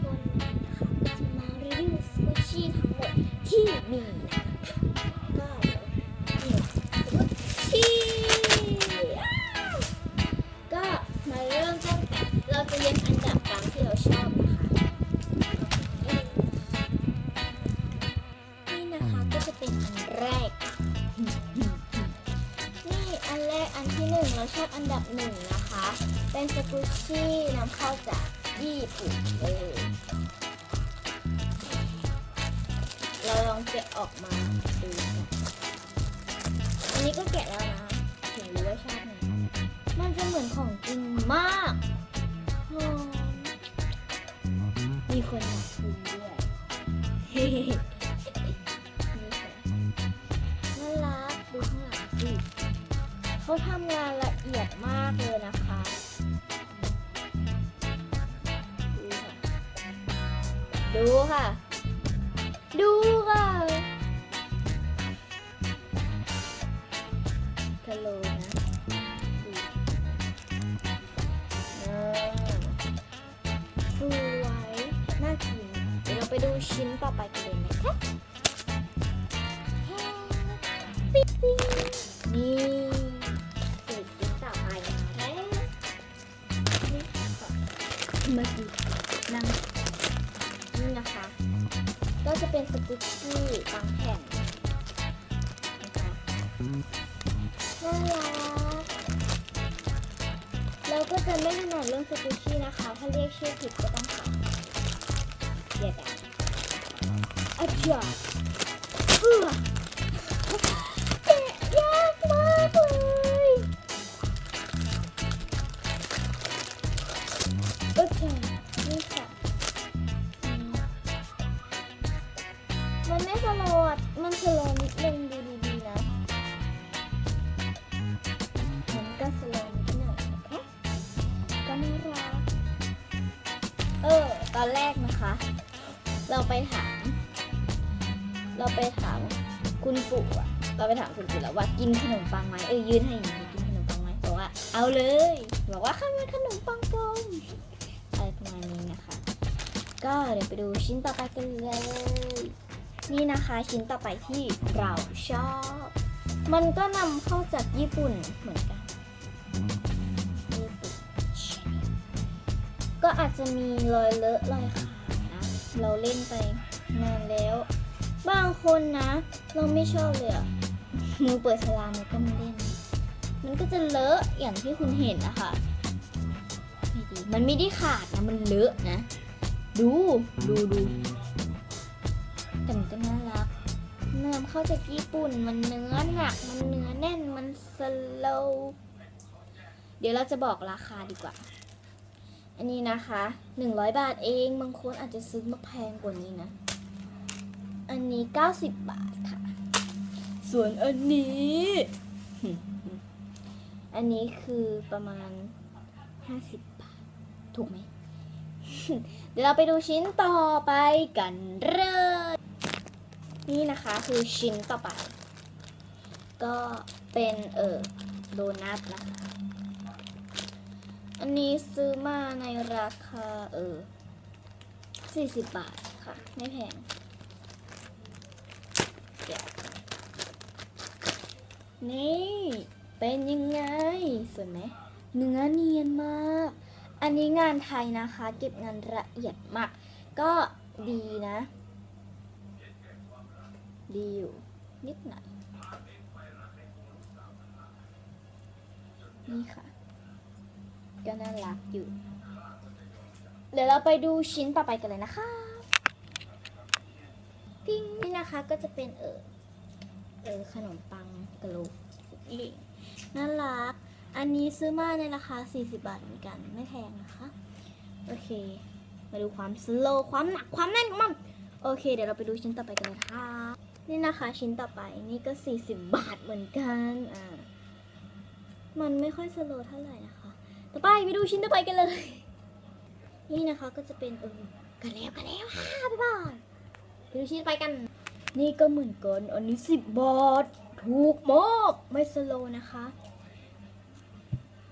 คนนะคะจะมารีวิวสกูชี่ทั้งหมดที่มีนะคะก็สกูชี่ก็มาเริ่มต้นกันเราจะเรียนอันดับตามที่เราชอบนะคะนี่นะคะก็จะเป็นอันแรกนี่อันแรกอันที่หนึ่งเราชอบอันดับหนึ่งนะคะ เป็นสกูชี่นำเข้าจาก ญี่ปุ่นเลยเราลองแกะออกมาดูกันอันนี้ก็แกะแล้วนะถึงรู้ว่าชอบไหนมันจะเหมือนของจริงมากมีคนอยากกินด้วยนี่ค่ะน่ารักดูข้างหลังสิเขาทำงานละเอียด ดูค่ะดูค่ะ ดูค่ะทะโลนะเออสวยน่ากิน เดี๋ยวเราไปดูชิ้นต่อไปกันเลยนะคะปิ๊งปิ๊งนี่สูตรชิ้นต่อไปนะคะนี่ค่ะมาดู ก็จะเป็นสกุชชี่บางแผ่นนะคะน่ารักเราก็จะไม่ถนัดเรื่องสกุชชี่นะคะ ถ้าเรียกชื่อผิดก็ต้องขอเดี๋ยวกันอาจารย์เออ มันไม่สโลว์อะมันสโลนิดนึงดูดีๆนะ มันก็สโลนิดหน่อยนะคะก็น่ารัก เออ ตอนแรกนะคะ เราไปถาม เราไปถามคุณปู่อะเราไปถามคุณปู่แล้วว่ากินขนมปังไหมเออยืนให้อย่างนี้กินขนมปังไหมบอกว่า เอาเลย บอกว่าข้างในขนมปังปลอมอะไรประมาณนี้นะคะ ก็เดี๋ยวไปดูชิ้นต่อไปกันเลย นี่นะคะชิ้นต่อไปที่เราชอบ มันก็นำเข้าจากญี่ปุ่นเหมือนกันญี่ปุ่นก็อาจจะมีรอยเลอะรอยขาดนะ เราเล่นไปนานแล้ว บางคนนะ เราไม่ชอบเลยอะมือเปิดสลามแล้วก็ไมาเล่น มันก็จะเลอะอย่างที่คุณเห็นนะคะไม่ดีมันไม่ได้ขาดนะ มันเลอะนะ ดู ดูดู แต่มันก็น่ารักเนื้อเข้าจากญี่ปุ่นมันเนื้อหนัก มันเนื้อแน่นมันสโลว์เดี๋ยวเราจะบอกราคาดีกว่า อันนี้นะคะ 100 บาทเองบางคนอาจจะซื้อมาแพงกว่านี้นะ อันนี้ 90 บาทค่ะ ส่วนอันนี้ อันนี้คือประมาณ 50 บาท ถูกไหม เดี๋ยวเราไปดูชิ้นต่อไปกันเลย นี่นะคะคือชิ้นต่อไป ก็เป็นเออโดนัทนะคะ อันนี้ซื้อมาในราคาเออ40 บาทค่ะ ไม่แพงนี่ เป็นยังไงสวยไหมเนื้อเนียนมาก อันนี้งานไทยนะคะ เก็บงานละเอียดมาก ก็ดีนะ ดีอยู่นิดหน่อยนี่ค่ะ ก็น่ารักอยู่ เดี๋ยวเราไปดูชิ้นต่อไปกันเลยนะคะปิ้งนี่นะคะก็จะเป็นเออเออขนมปังกะโหลกอีกน่ารัก อันนี้ซื้อมาในราคา 40 บาทเหมือนกัน ไม่แพงนะคะ โอเค มาดูความสโลว์ความหนัก ความแน่นของมัน โอเค เดี๋ยวเราไปดูชิ้นต่อไปกันเลยนะคะ นี่นะคะชิ้นต่อไปนี่ก็ 40 บาทเหมือนกันอ่ามันไม่ค่อยสโลว์เท่าไหร่นะคะ ต่อไปไปดูชิ้นต่อไปกันเลย นี่นะคะก็จะเป็นเออกันแล้วกันแล้วค่ะบ๊ายบายไปดูชิ้นต่อไปกัน นี่ก็เหมือนกันอันนี้สิบบาทถูกมากไม่สโลว์นะคะ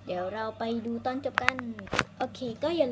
เดี๋ยวเราไปดูตอนจบกัน โอเคก็อย่าลืม